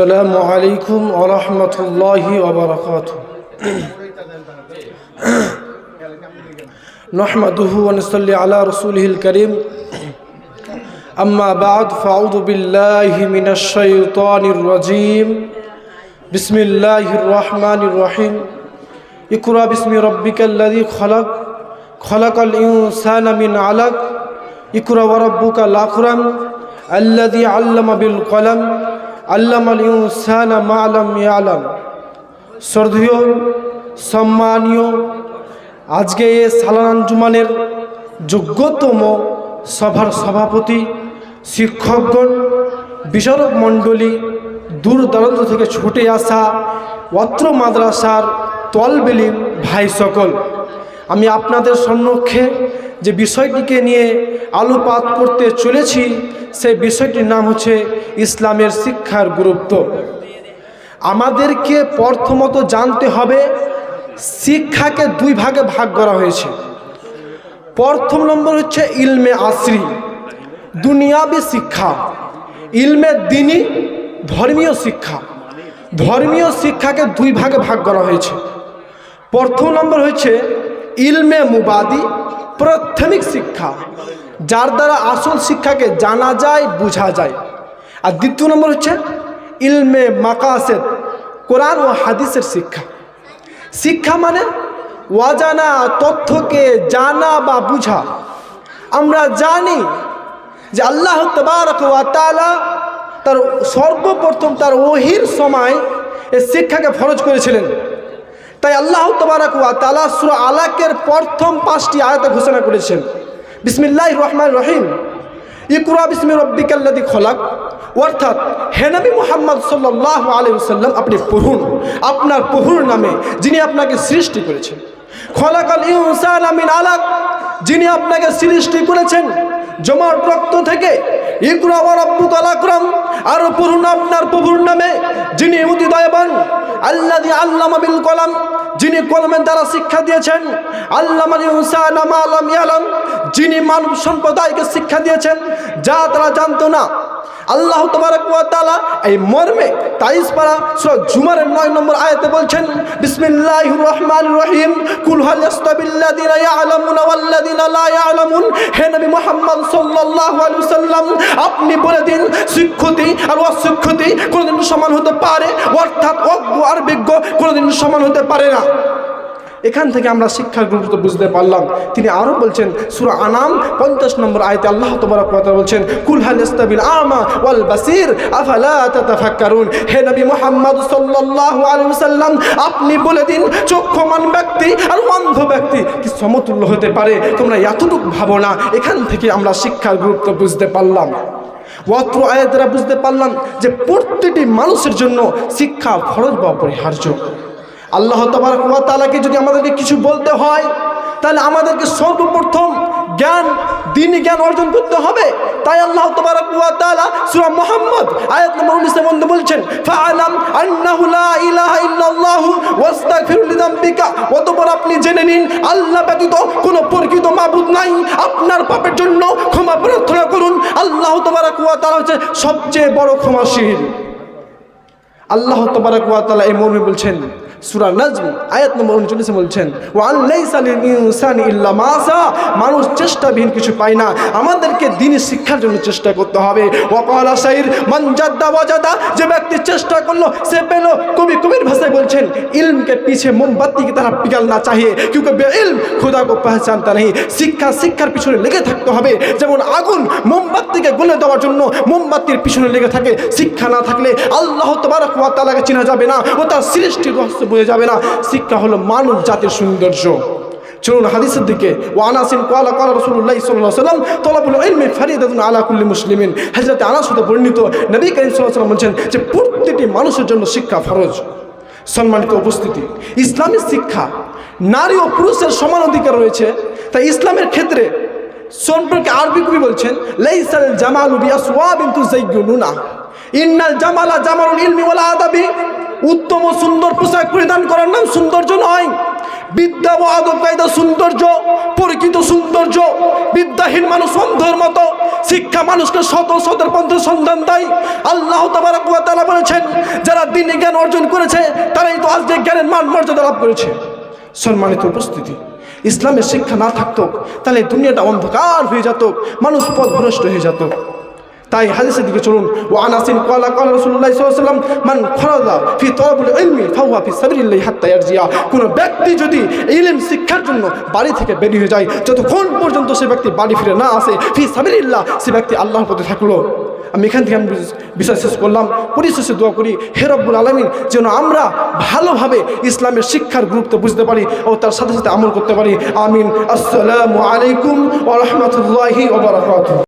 السلام عليكم ورحمة الله وبركاته نحمده ونصلي على رسوله الكريم أما بعد فأعوذ بالله من الشيطان الرجيم بسم الله الرحمن الرحيم اقرأ باسم ربك الذي خلق خلق الإنسان من علق اقرأ وربك الأكرم الذي علم بالقلم আল্লামাল Yushan মা আলম আলম শ্রদ্ধীয়, সম্মানীয়, আজকে এ সালানাঞ্জুমানের যোগ্যতম সভার সভাপতি, শিক্ষকগণ বিচারক মণ্ডলী দূর দূরান্ত থেকে ছুটে আসা অত্র মাদ্রাসার তলবেলি ভাই সকল। আমি আপনাদের সম্মুখে যে বিষয়টিকে নিয়ে আলোপাত করতে চলেছি সেই বিষয়টির নাম হচ্ছে ইসলামের শিক্ষার গুরুত্ব। আমাদেরকে প্রথমত জানতে হবে শিক্ষাকে দুই ভাগে ভাগ করা হয়েছে। প্রথম নম্বর হচ্ছে ইলমে আসরি, দুনিয়াবি শিক্ষা। ইলমে দিনী, ধর্মীয় শিক্ষা। ধর্মীয় শিক্ষাকে দুই ভাগে ভাগ করা হয়েছে। প্রথম নম্বর হচ্ছে ইলমে মুবাদি প্রাথমিক শিক্ষা, যার দ্বারা আসল শিক্ষাকে জানা যায়, বোঝা যায়। আর দ্বিতীয় নম্বর হচ্ছে ইলমে মাকাসেদ, কোরআন ও হাদিসের শিক্ষা। শিক্ষা মানে অজানা তথ্যকে জানা বা বুঝা। আমরা জানি যে আল্লাহ তাআলা তার সর্বপ্রথম, তার ওহির সময় এ শিক্ষাকে ফরজ করেছিলেন। তাই আল্লাহ তবারক ওয়া তাআলা সূরা আলাকের প্রথম পাঁচটি আয়াতে ঘোষণা করেছেন। বিসমিল্লাহির রহমান রহিম। ইকরা বিসমি রব্বিকাল্লাযী খলাক। অর্থাৎ, হে নবী মুহাম্মদ সাল্লাল্লাহু আলাইহি ওয়াসাল্লাম, আপনি পড়ুন। আপনার প্রভুর নামে যিনি আপনাকে সৃষ্টি করেছেন। খলাকাল ইনসানা মিন আলাক। যিনি আপনাকে সৃষ্টি করেছেন জমাট রক্ত থেকে আর যিনি বিল কলাম, যিনি শিক্ষা দিয়েছেন আল্লামাল ইনসানা মা লাম ইয়ালাম, যিনি মানব সম্প্রদায়কে শিক্ষা দিয়েছেন, যা তারা জানতো না। আল্লাহ তাআলা এই মর্মে তাইস পারা সূরা জুমারের নয় নম্বর আয়াতে বলছেন, বিসমিল্লাহির রহমানির রহিম, কুল হাল ইয়াস্তাবিল্লাযিনা ইয়ালামুনা ওয়াল্লাযিনা লা ইয়ালামুন। হে নবী মুহাম্মদ সাল্লাল্লাহু আলাইহি সাল্লাম আপনি বলে দিন, শিক্ষতি আর অশিক্ষতি কোনোদিন সমান হতে পারে, অর্থাৎ অজ্ঞ আর বিজ্ঞ কোনোদিন সমান হতে পারে না। এখান থেকে আমরা শিক্ষার গুরুত্ব বুঝতে পারলাম। তিনি আরও বলছেন, সুরা আনাম, পঞ্চাশ নম্বর আয়তে আল্লাহ তোমার কথা বলছেন কুলহাল আমা ওয়াল বাসির, আফালা তাতাফাক্কারুন? হে নবী মুহাম্মদ সাল্লাল্লাহু ওয়াসাল্লাম, আপনি বলে দিন, চক্ষুমান ব্যক্তি আর অন্ধ ব্যক্তি কি সমতুল্য হতে পারে? তোমরা এতটুকু ভাবো না, এখান থেকে আমরা শিক্ষার গুরুত্ব বুঝতে পারলাম। অত্র আয়াত দ্বারা বুঝতে পারলাম যে প্রত্যেকটি মানুষের জন্য শিক্ষা ফরজ বা অপরিহার্য। আল্লাহ তালাকে যদি আমাদেরকে কিছু বলতে হয়, তাহলে আমাদেরকে সর্বপ্রথম জ্ঞান দিনই জ্ঞান অর্জন করতে হবে। তাই আল্লাহ তাআলা সূরা মুহাম্মদ আয়াত নম্বর 19 বন্ধ বলছেন আপনি জেনে নিন, আল্লাহ ব্যতীত কোনো প্রকৃত মাবুদ নাই। আপনার পাপের জন্য ক্ষমা প্রার্থনা করুন। আল্লাহ তাআলা হচ্ছে সবচেয়ে বড় ক্ষমাশীল। আল্লাহ তবারক ওয়া তাআলা এই মর্মে বলছেন সুরা নাজম, আয়াত নম্বর উনচল্লিশে বলছেন মাসা মানুষ চেষ্টাবিহীন কিছু পায় না। আমাদেরকে দিন শিক্ষার জন্য চেষ্টা করতে হবে। যে ব্যক্তি চেষ্টা করল, সে পেল। কবি কবির ভাষায় বলছেন, ইলমকে পিছিয়ে মোমবাতিকে তারা পিগাল না চাহিয়ে কিউকে ইলম, খুদা কো পহচানতা নেই। শিক্ষা, শিক্ষার পিছনে লেগে থাকতে হবে। যেমন আগুন, মোমবাতিকে গলে দেওয়ার জন্য মোমবাতির পিছনে লেগে থাকে। শিক্ষা না থাকলে আল্লাহ তোমার কুয়া তালাকে চেনা যাবে না। ও তার সৃষ্টির রহস্য বোঝা যাবে না। শিক্ষা হলো মানব জাতির সৌন্দর্য। চলুন হাদিসের দিকে। সাল্লাম আলা কুল্লি বর্ণিত নবী করিম আলাইহি বলছেন যে, প্রত্যেকটি মানুষের জন্য শিক্ষা ফরজ। সম্মানিত উপস্থিতি ইসলামী শিক্ষা নারী ও পুরুষের সমান অধিকার রয়েছে। তাই ইসলামের ক্ষেত্রে সম্পর্কে আরবি কবি বলছেন, লাইসাল ইন্নাল জামালা জামালুল ইলমি ওয়াল আদাবি। উত্তম ও সুন্দর পোশাক পরিধান করার নাম সৌন্দর্য নয়। বিদ্যা ও আদব কায়দা সৌন্দর্য, পরিচিত সৌন্দর্য, বিদ্যাহীন মানুষ অন্ধের মতো, শিক্ষা মানুষকে শত শতের পন্থে সন্ধান দেয়। আল্লাহ তাবারাক বলেছেন, যারা দিনে জ্ঞান অর্জন করেছে, তারাই তো আজকে জ্ঞানের মান মর্যাদা লাভ করেছে। সম্মানিত উপস্থিতি, ইসলামের শিক্ষা না থাকতো, তাহলে দুনিয়াটা অন্ধকার হয়ে যেত, মানুষ পথভ্রষ্ট হয়ে যেত। তাই হাদিসের দিকে চলুন। ও আনাসিন কালা কালা আলাইহি ওয়াসাল্লাম, মান খরাজা ফি তলাবুল ইলমি ফাহুয়া ফি সাবিলিল্লাহি হাত্তা ইয়ারজিয়া। কোন ব্যক্তি যদি ইলম শিক্ষার জন্য বাড়ি থেকে বেরিয়ে যায়, যতক্ষণ পর্যন্ত সে ব্যক্তি বাড়ি ফিরে না আসে, ফি সাবিলিল্লাহ সে ব্যক্তি আল্লাহর পথে থাকল। আমি এখান থেকে আমি বিষয় শেষ করলাম। পরিশেষে দোয়া করি, হে রব্বুল আলমিন, যেন আমরা ভালোভাবে ইসলামের শিক্ষার গুরুত্ব বুঝতে পারি ও তার সাথে সাথে আমল করতে পারি। আমিন। আসসালামু আলাইকুম ওয়া রাহমাতুল্লাহি